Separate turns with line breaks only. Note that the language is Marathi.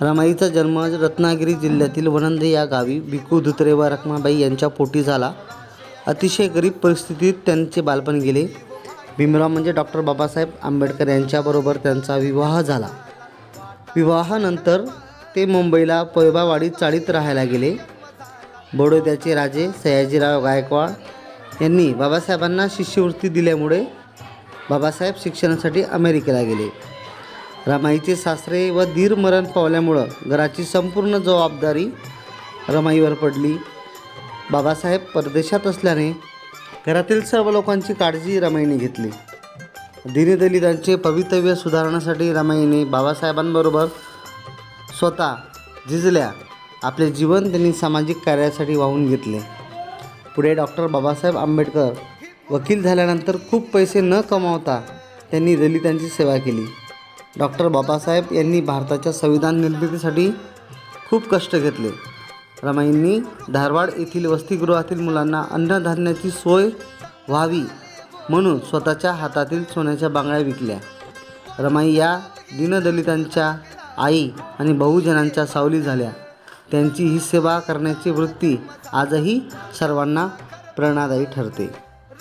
रमाईचा जन्म रत्नागिरी जिल्ह्यातील वनंद या गावी भिकू धुत्रे व रखमाबाई यांच्या पोटी झाला. अतिशय गरीब परिस्थितीत त्यांचे बालपण गेले. भीमराव म्हणजे डॉक्टर बाबासाहेब आंबेडकर यांच्याबरोबर त्यांचा विवाह झाला. विवाहानंतर ते मुंबईला पैबावाडीत चाळीत राहायला गेले. बडोद्याचे राजे सयाजीराव गायकवाड यांनी बाबासाहेबांना शिष्यवृत्ती दिल्यामुळे बाबासाहेब शिक्षणासाठी अमेरिकेला गेले. रमाईचे सासरे व दीर मरण पावल्यामुळं घराची संपूर्ण जबाबदारी रमाईवर पडली. बाबासाहेब परदेशात असल्याने घरातील सर्व लोकांची काळजी रमाईने घेतली. दिनदलितांचे भवितव्य सुधारण्यासाठी रमाईने बाबासाहेबांबरोबर स्वतः झिजल्या आपले जीवन त्यांनी सामाजिक कार्यासाठी वाहून घेतले. पुढे डॉक्टर बाबासाहेब आंबेडकर वकील झाल्यानंतर खूप पैसे न कमावता त्यांनी दलितांची सेवा केली. डॉक्टर बाबासाहेब यांनी भारताच्या संविधान निर्मितीसाठी खूप कष्ट घेतले. रमाईंनी धारवाड येथील वसतिगृहातील मुलांना अन्नधान्याची सोय व्हावी म्हणून स्वतःच्या हातातील सोन्याच्या बांगड्या विकल्या. रमाई या दीनदलितांच्या आई आणि बहुजनांच्या सावली झाल्या. त्यांची ही सेवा करण्याची वृत्ती आजही सर्वांना प्रेरणादायी ठरते.